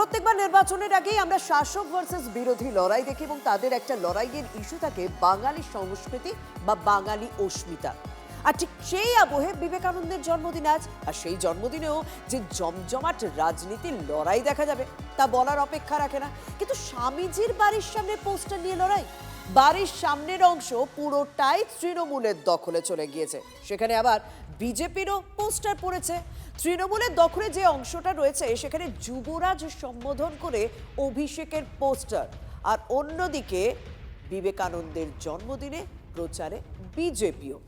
প্রত্যেকবার নির্বাচনের আগেই আমরা শাসক ভার্সেস বিরোধী লড়াই দেখি এবং তাদের একটা লড়াইয়ের ইস্যু থাকে বাঙালি সংস্কৃতি বা বাঙালি অস্মিতা। আর ঠিক সেই আবহে বিবেকানন্দের জন্মদিন আজ, আর সেই জন্মদিনেও যে জমজমাট রাজনীতির লড়াই দেখা যাবে, তা বলার অপেক্ষা রাখে না। কিন্তু স্বামীজির বাড়ির সামনে পোস্টার নিয়ে লড়াই, বাড়ির সামনের অংশ পুরোটাই তৃণমূলের দখলে চলে গিয়েছে। সেখানে আবার বিজেপিরও পোস্টার পড়েছে। তৃণমূলের দখলে যে অংশটা রয়েছে, সেখানে যুবরাজ সম্বোধন করে অভিষেকের পোস্টার। আর অন্যদিকে বিবেকানন্দের জন্মদিনে প্রচারে বিজেপিও।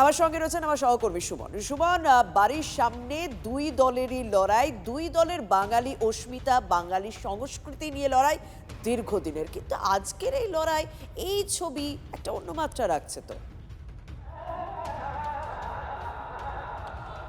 আমার সঙ্গে রয়েছেন আমার সহকর্মী সুমন। সুমন বাড়ির সামনে দুই দলেরই লড়াই, দুই দলের বাঙালি অস্মিতা, বাঙালি সংস্কৃতি নিয়ে লড়াই দীর্ঘদিনের। কিন্তু আজকের এই লড়াই, এই ছবি একটা অন্য মাত্রা রাখছে তো।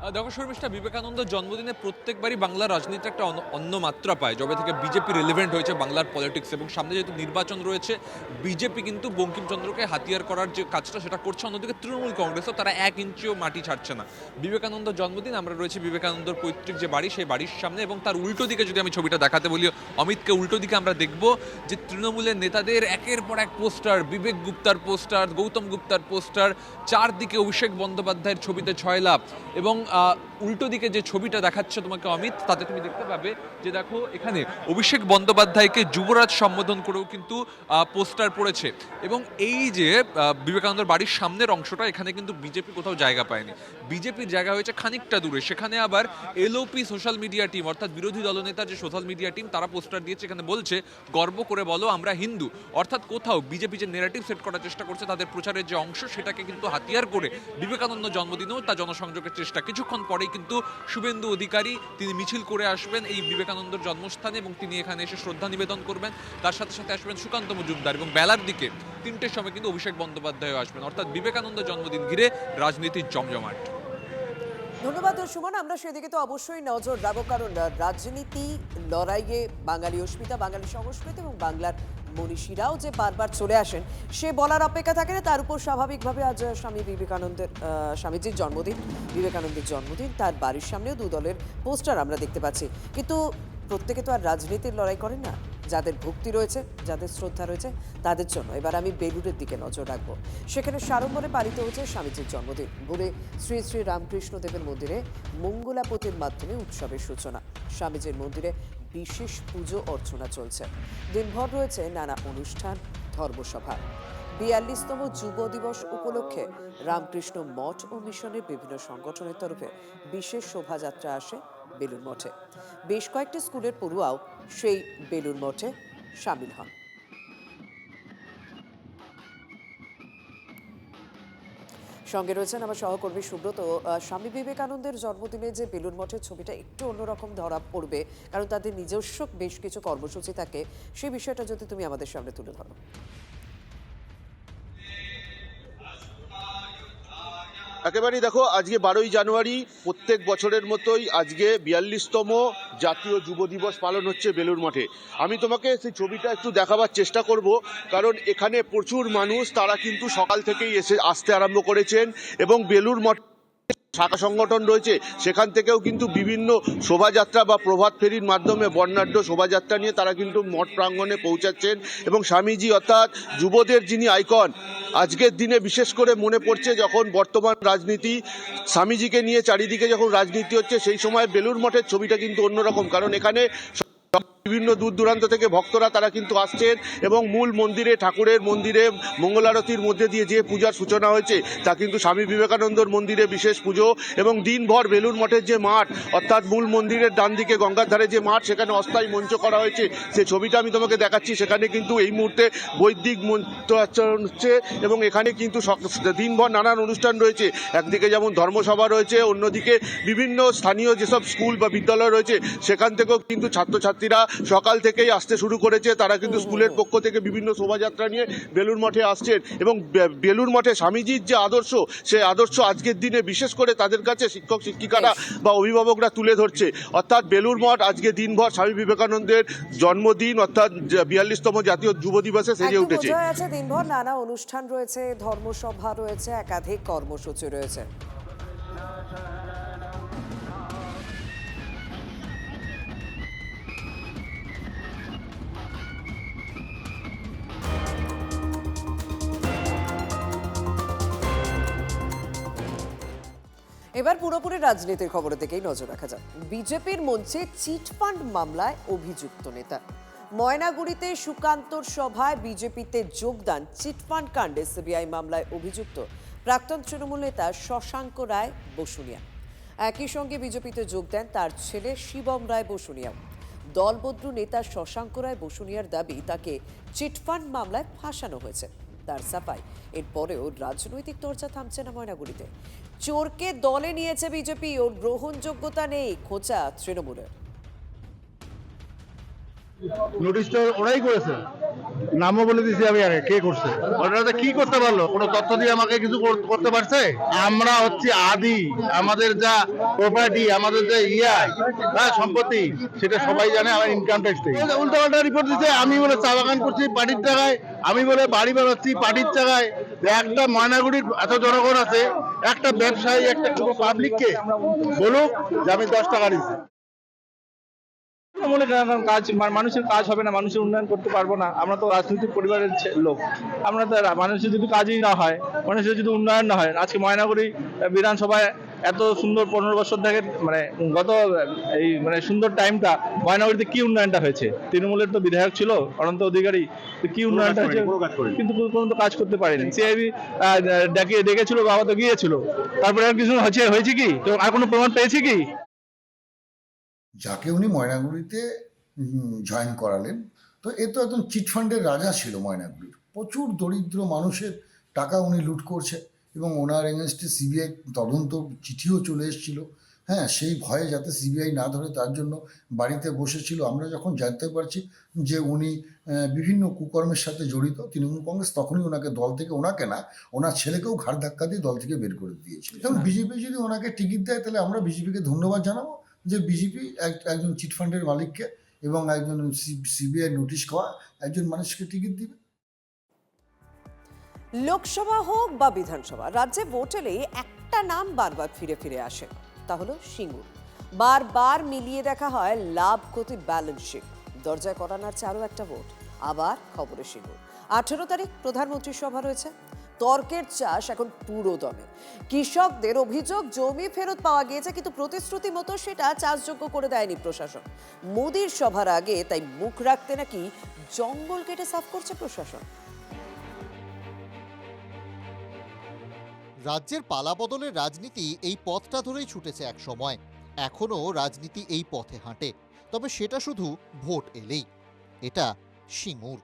দেখো শর্মিষ্ঠা বিবেকানন্দ জন্মদিনে প্রত্যেকবারই বাংলার রাজনীতি একটা অন্য- মাত্রা পায়, যবে থেকে বিজেপি রিলেভেন্ট হয়েছে বাংলার পলিটিক্স এবং সামনে যেহেতু নির্বাচন রয়েছে বিজেপি কিন্তু বঙ্কিমচন্দ্রকে হাতিয়ার করার যে কাজটা সেটা করছে, অন্যদিকে তৃণমূল কংগ্রেসও তারা এক ইঞ্চিও মাটি ছাড়ছে না। বিবেকানন্দ জন্মদিন, আমরা রয়েছে বিবেকানন্দর পৈতৃক যে বাড়ি, সেই বাড়ির সামনে এবং তার উল্টো দিকে যদি আমি ছবিটা দেখাতে বলি, অমিতকে উল্টো দিকে আমরা দেখব যে তৃণমূলের নেতাদের একের পর এক পোস্টার, বিবেক গুপ্তার পোস্টার, গৌতম গুপ্তার পোস্টার, চারদিকে অভিষেক বন্দ্যোপাধ্যায়ের ছবিতে ছয় লাভ এবং uh, উল্টো দিকে যে ছবিটা দেখাচ্ছে তোমাকে অমিত, তাতে তুমি দেখতে পাবে যে দেখো এখানে অভিষেক বন্দ্যোপাধ্যায়কে যুবরাজ সম্বোধন করেও কিন্তু পোস্টার পড়েছে। এবং এই যে বিবেকানন্দের বাড়ির সামনের অংশটা, এখানে কিন্তু বিজেপি কোথাও জায়গা পায়নি। বিজেপির জায়গা হয়েছে খানিকটা দূরে। সেখানে আবার এলওপি সোশ্যাল মিডিয়া টিম, অর্থাৎ বিরোধী দলনেতার যে সোশ্যাল মিডিয়া টিম, তারা পোস্টার দিয়েছে, এখানে বলছে, গর্ব করে বলো, আমরা হিন্দু। অর্থাৎ কোথাও বিজেপি যে নেগেটিভ সেট করার চেষ্টা করছে, তাদের প্রচারের যে অংশ, সেটাকে কিন্তু হাতিয়ার করে বিবেকানন্দ জন্মদিনেও তা জনসংযোগের চেষ্টা। কিছুক্ষণ পরেই কিন্তু শুভেন্দু অধিকারী তিনি মিছিল করে আসবেন এই বিবেকানন্দর জন্মস্থানে এবং তিনি এখানে এসে শ্রদ্ধা নিবেদন করবেন। তার সাথে সাথে আসবেন সুকান্ত মজুমদার এবং বেলার দিকে তিনটের সময় কিন্তু অভিষেক বন্দ্যোপাধ্যায় আসবেন। অর্থাৎ বিবেকানন্দ জন্মদিন ঘিরে রাজনীতির জমজমাট। ধন্যবাদ সুমন আমরা সেদিকে তো অবশ্যই নজর রাখব, কারণ রাজনীতি, লড়াইয়ে বাঙালি অস্মিতা, বাঙালি সংস্কৃতি এবং বাংলার মনীষীরাও যে বারবার চলে আসেন, সে বলার অপেক্ষা থাকে না। তার উপর স্বাভাবিকভাবে আজ স্বামী বিবেকানন্দের স্বামীজির জন্মদিন। বিবেকানন্দের জন্মদিন, তার বাড়ির সামনেও দু দলের পোস্টার আমরা দেখতে পাচ্ছি। কিন্তু প্রত্যেকে তো আর রাজনীতির লড়াই করেন না। যাদের ভক্তি রয়েছে, যাদের শ্রদ্ধা রয়েছে, তাদের জন্য। এবার আমি বেলুরের দিকে নজর রাখব। সেখানে সাড়ম্বরে পালিত হয়েছে স্বামীজির জন্মদিন। ভোরে শ্রী শ্রী রামকৃষ্ণ দেবের মন্দিরে মঙ্গলাপতির মাধ্যমে উৎসবের সূচনা। স্বামীজির মন্দিরে বিশেষ পুজো অর্চনা চলছে। দিনভর রয়েছে নানা অনুষ্ঠান, ধর্মসভা। বিয়াল্লিশতম যুব দিবস উপলক্ষে রামকৃষ্ণ মঠ ও মিশনের বিভিন্ন সংগঠনের তরফে বিশেষ শোভাযাত্রা আসে। বেলুর মঠে। বেশ কয়েকটি স্কুলের পড়ুয়াও সেই বেলুর মঠে সামিল হন। সঙ্গে রয়েছেন আমার সহকর্মী সুব্রত। স্বামী বিবেকানন্দের জন্মদিনে যে বেলুর মঠের ছবিটা একটু অন্যরকম ধরা পড়বে, কারণ তাদের নিজস্ব বেশ কিছু কর্মসূচি থাকে সেই বিষয়টা যদি তুমি আমাদের সামনে তুলে ধরো। একেবারেই দেখো, আজকে বারোই জানুয়ারি, প্রত্যেক বছরের মতোই আজকে বিয়াল্লিশতম জাতীয় যুব দিবস পালন হচ্ছে বেলুর মঠে। আমি তোমাকে সেই ছবিটা একটু দেখাবার চেষ্টা করব, কারণ এখানে প্রচুর মানুষ, তারা কিন্তু সকাল থেকেই এসে আসতে আরম্ভ করেছেন এবং বেলুর মঠ শাখা সংগঠন রয়েছে, সেখান থেকেও কিন্তু বিভিন্ন শোভাযাত্রা বা প্রভাত ফেরির মাধ্যমে বর্ণাঢ্য শোভাযাত্রা নিয়ে তারা কিন্তু মঠ প্রাঙ্গণে পৌঁছাচ্ছেন এবং স্বামীজি অর্থাৎ যুবদের যিনি আইকন, আজকের দিনে বিশেষ করে মনে পড়ছে যখন বর্তমান রাজনীতি, স্বামীজিকে নিয়ে চারিদিকে যখন রাজনীতি হচ্ছে, সেই সময় বেলুর মঠের ছবিটা কিন্তু অন্যরকম। কারণ এখানে বিভিন্ন দূর দূরান্ত থেকে ভক্তরা তারা কিন্তু আসছেন এবং মূল মন্দিরে, ঠাকুরের মন্দিরে মঙ্গলারতির মধ্যে দিয়ে যে পূজার সূচনা হয়েছে, তা কিন্তু স্বামী বিবেকানন্দর মন্দিরে বিশেষ পুজো এবং দিনভর বেলুর মঠের যে মাঠ, অর্থাৎ মূল মন্দিরের ডান দিকে গঙ্গার ধারে যে মাঠ, সেখানে অস্থায়ী মঞ্চ করা হয়েছে। সে ছবিটা আমি তোমাকে দেখাচ্ছি, সেখানে কিন্তু এই মুহূর্তে বৈদিক মন্ত্রাচরণ হচ্ছে এবং এখানে কিন্তু দিনভর নানান অনুষ্ঠান রয়েছে। একদিকে যেমন ধর্মসভা রয়েছে, অন্যদিকে বিভিন্ন স্থানীয় যেসব স্কুল বা বিদ্যালয় রয়েছে, সেখান থেকেও কিন্তু ছাত্রছাত্রীরা সকাল থেকেই আসতে শুরু করেছে। তারা কিন্তু স্কুলের পক্ষ থেকে বিভিন্ন শোভাযাত্রা নিয়ে বেলুর মঠে আসছেন এবং বেলুর মঠে স্বামীজির যে আদর্শ সেই আদর্শ আজকের দিনে বিশেষ করে তাদের কাছে শিক্ষক শিক্ষিকারা বা অভিভাবকরা তুলে ধরছে। অর্থাৎ বেলুর মঠ আজকে দিনভর স্বামী বিবেকানন্দের জন্মদিন অর্থাৎ বিয়াল্লিশতম জাতীয় যুব দিবসে সেজে উঠেছে। দিনভর নানা অনুষ্ঠান রয়েছে ধর্মসভা রয়েছে একাধিক কর্মসূচি রয়েছে। এবার পুরোপুরি রাজনীতির খবরের দিকেই নজর রাখা যাক। বিজেপির মঞ্চে চিটফান্ড মামলায় অভিযুক্ত নেতা। ময়নাগুড়িতে সুকান্তর সভায় বিজেপিতে যোগদান চিটফান্ড কাণ্ডে সিবিআই মামলায় অভিযুক্ত প্রাক্তন তৃণমূল নেতা শশাঙ্ক রায় বসুনিয়া। একই সঙ্গে বিজেপিতে যোগ দেন তার ছেলে শিবম রায় বসুনিয়া দলবদ্রু নেতা শশাঙ্ক রায় বসুনিয়ার দাবি, তাকে চিটফান্ড মামলায় ফাঁসানো হয়েছে। তার সাফাই। এরপরেও রাজনৈতিক চর্চা থামছে না ময়নাগুড়িতে। চোরকে দলে নিয়েছে বিজেপি ওর গ্রহণযোগ্যতা নেই খোঁচা তৃণমূলের। ওরাই করেছে। নামও বলে দিছি আমি আগে, কে করছে? কি করতে পারল? কোনো তথ্য দিয়ে আমাকে কিছু করতে পারছে? আমরা হচ্ছে আদি, আমাদের যা প্রপার্টি আমাদের যে ইয়া হ্যাঁ সম্পত্তি, সেটা সবাই জানে, আমার ইনকাম ট্যাক্স থেকে উল্টো পাল্টা রিপোর্ট দিচ্ছে আমি বলে চা বাগান করছি পার্টির টাকায় আমি বলে বাড়ি বেরোচ্ছি, পার্টির জায়গায়। একটা ময়নাগুড়ির এত জনগণ আছে, একটা ব্যবসায়ী, একটা পাবলিককে বলুক যে আমি দশ টাকা দিচ্ছি মনে করেন কাজ মানুষের কাজ হবে না মানুষের উন্নয়ন করতে পারব না। আমরা তো রাজনৈতিক পরিবারের লোক। আমরা তো মানুষের যদি কাজই না হয় মানুষের যদি উন্নয়ন না হয় আজকে ময়নাগুড়ি বিধানসভায় এত সুন্দর পনেরো বছর থেকে মানে গত এই মানে সুন্দর টাইমটা ময়নাগুড়িতে কি উন্নয়নটা হয়েছে? তৃণমূলের তো বিধায়ক ছিল অনন্ত অধিকারী কি উন্নয়নটা হয়েছে? কিন্তু কোনো তো কাজ করতে পারেনি। সিআইবি ডেকে ডেকেছিল বাবা তো গিয়েছিল। তারপরে আর কিছু হচ্ছে হয়েছে কি? তো আর কোনো প্রমাণ পেয়েছে কি? যাকে উনি ময়নাগুড়িতে জয়েন করালেন। তো এ তো একদম চিটফান্ডের রাজা ছিল ময়নাগুড়ির। প্রচুর দরিদ্র মানুষের টাকা উনি লুট করছে এবং ওনার এগেনস্টে সিবিআই তদন্ত চিঠিও চলে এসেছিল। হ্যাঁ সেই ভয়ে যাতে সিবিআই না ধরে তার জন্য বাড়িতে বসেছিল। আমরা যখন জানতে পারছি যে উনি বিভিন্ন কুকর্মের সাথে জড়িত তৃণমূল কংগ্রেস তখনই ওনাকে দল থেকে ওনাকে না ওনার ছেলেকেও ঘাড় ধাক্কা দিয়ে দল থেকে বের করে দিয়েছিল। এবং বিজেপি যদি ওনাকে টিকিট দেয় তাহলে আমরা বিজেপিকে ধন্যবাদ জানাব। যে বিজেপি একজন চিটফান্ডের মালিককে এবং একজন সিবিআই নোটিশ খাওয়া একজন মানুষকে টিকিট দিবে। লোকসভা হোক বা বিধানসভা, রাজ্যে ভোট এলেই একটা নাম বারবার ফিরে ফিরে আসে, তা হলো সিঙ্গুর। বারবার মিলিয়ে দেখা হয় লাভ ক্ষতি ব্যালেন্স শিট দরজায় করানোর আরও একটা ভোট, আবার খবরে সিঙ্গুর। আঠেরো তারিখ প্রধানমন্ত্রীর সভা রয়েছে। তর্কের চাষ এখন পুরো দমে। কৃষকদের অভিযোগ, জমি ফেরত পাওয়া গিয়েছে, কিন্তু প্রতিশ্রুতি মতো সেটা চাষযোগ্য করে দেয়নি প্রশাসন। মোদির সভার আগে তাই মুখ রাখতে নাকি জঙ্গল কেটে সাফ করছে প্রশাসন। রাজ্যের পালাবদলের রাজনীতি এই পথটা ধরেই ছুটেছে এক সময়। এখনও রাজনীতি এই পথে হাঁটে, তবে সেটা শুধু ভোট এলেই। এটা সিঙ্গুর।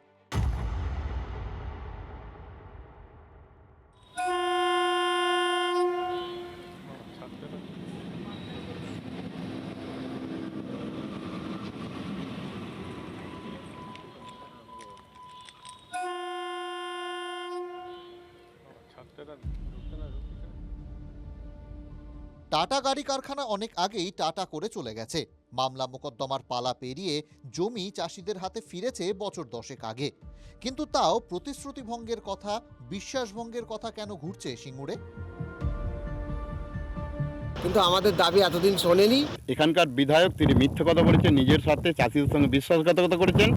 টাটা গাড়ি কারখানা অনেক আগেই টাটা করে চলে গেছে। মামলা মোকদ্দমার পালা পেরিয়ে জমি চাষিদের হাতে ফিরেছে বছর দশেক আগে। কিন্তু তাও প্রতিশ্রুতি ভঙ্গের কথা বিশ্বাস ভঙ্গের কথা কেন ঘুরছে সিঙ্গুরে? কিন্তু আমাদের দাবি এতদিন শোনেনি। এখানকার বিধায়ক তিনি মিথ্যে কথা বলেছেন নিজের স্বার্থে চাষিদের সঙ্গে বিশ্বাসঘাতকতা করেছেন।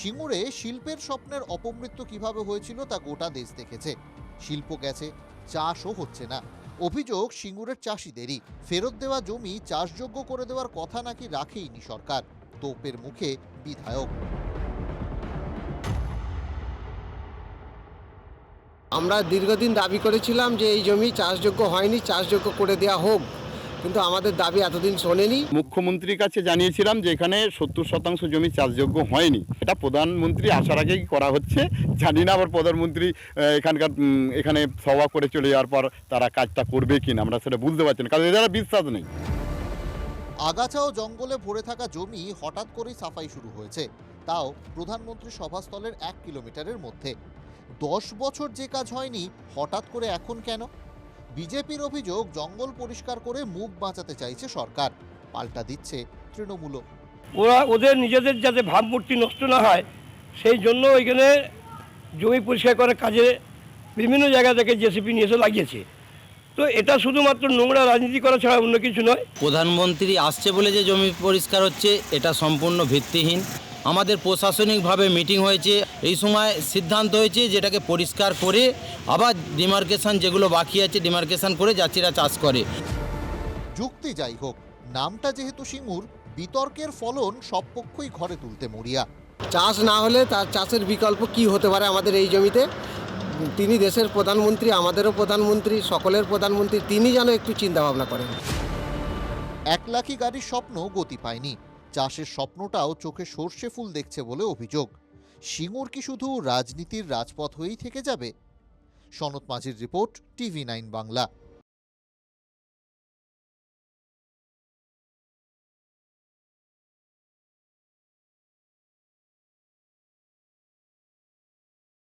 সিঙ্গুরে শিল্পের স্বপ্নের অপমৃত্যু কীভাবে হয়েছিল তা গোটা দেশ দেখেছে। শিল্প গেছে, চাষও হচ্ছে না। অভিযোগ, সিঙ্গুরের চাষিদেরই। ফেরত দেওয়া জমি চাষযোগ্য করে দেওয়ার কথা নাকি রাখেইনি সরকার। তোপের মুখে বিধায়ক। আমরা দীর্ঘদিন দাবি করেছিলাম যে এই জমি চাষযোগ্য হয়নি, চাষযোগ্য করে দেওয়া হোক। কিন্তু আমাদের দাবি এতদিন শোনেনি। মুখ্যমন্ত্রীর কাছে জানিয়েছিলাম যে এখানে সত্তর শতাংশ জমি চাষযোগ্য হয়নি। এটা প্রধানমন্ত্রী আসার আগেই করা হচ্ছে। জানি না আবার প্রধানমন্ত্রী এখানকার এখানে সভা করে চলে যাওয়ার পর তারা কাজটা করবে কিনা আমরা সেটা বুঝতে পারছি না কারণ এদের বিশ্বাস নেই। আগাছা ও জঙ্গলে ভরে থাকা জমি হঠাৎ করেই সাফাই শুরু হয়েছে। তাও প্রধানমন্ত্রী সভাস্থলের এক কিলোমিটারের মধ্যে। দশ বছর যে কাজ হয়নি হঠাৎ করে এখন কেন? বিজেপির অভিযোগ জঙ্গল পরিষ্কার করে মুখ বাঁচাতে চাইছে সরকার। পাল্টা দিচ্ছে তৃণমূলও ওরা ওদের নিজেদের যাতে ভাবমূর্তি নষ্ট না হয় সেই জন্য ওইখানে জমি পরিষ্কার করার কাজে বিভিন্ন জায়গা থেকে জেসিপি নিয়ে এসে লাগিয়েছে। তো এটা শুধুমাত্র নোংরা রাজনীতি করা ছাড়া অন্য কিছু নয়। প্রধানমন্ত্রী আসছে বলে যে জমি পরিষ্কার হচ্ছে এটা সম্পূর্ণ ভিত্তিহীন। আমাদের প্রশাসনিকভাবে মিটিং হয়েছে। এই সময় সিদ্ধান্ত হয়েছে যেটাকে পরিষ্কার করে আবার ডিমার্কেশন যেগুলো বাকি আছে ডিমার্কেশন করে যাত্রীরা চাষ করে। যুক্তি যাই হোক নামটা যেহেতু সিঙ্গুর বিতর্কের ফলন সব পক্ষই ঘরে তুলতে মরিয়া। চাষ না হলে তার চাষের বিকল্প কি হতে পারে আমাদের এই জমিতে? তিনি দেশের প্রধানমন্ত্রী আমাদেরও প্রধানমন্ত্রী সকলের প্রধানমন্ত্রী তিনি যেন একটু চিন্তা ভাবনা করেন। এক লাখি গাড়ির স্বপ্ন গতি পায়নি। চাষের স্বপ্নটাও চোখে সর্ষে ফুল দেখছে বলে অভিযোগ। সিঙ্গুর কি শুধু রাজনীতির রাজপথ হয়েই থেকে যাবে? সনত মাঝির রিপোর্ট টিভি নাইন বাংলা।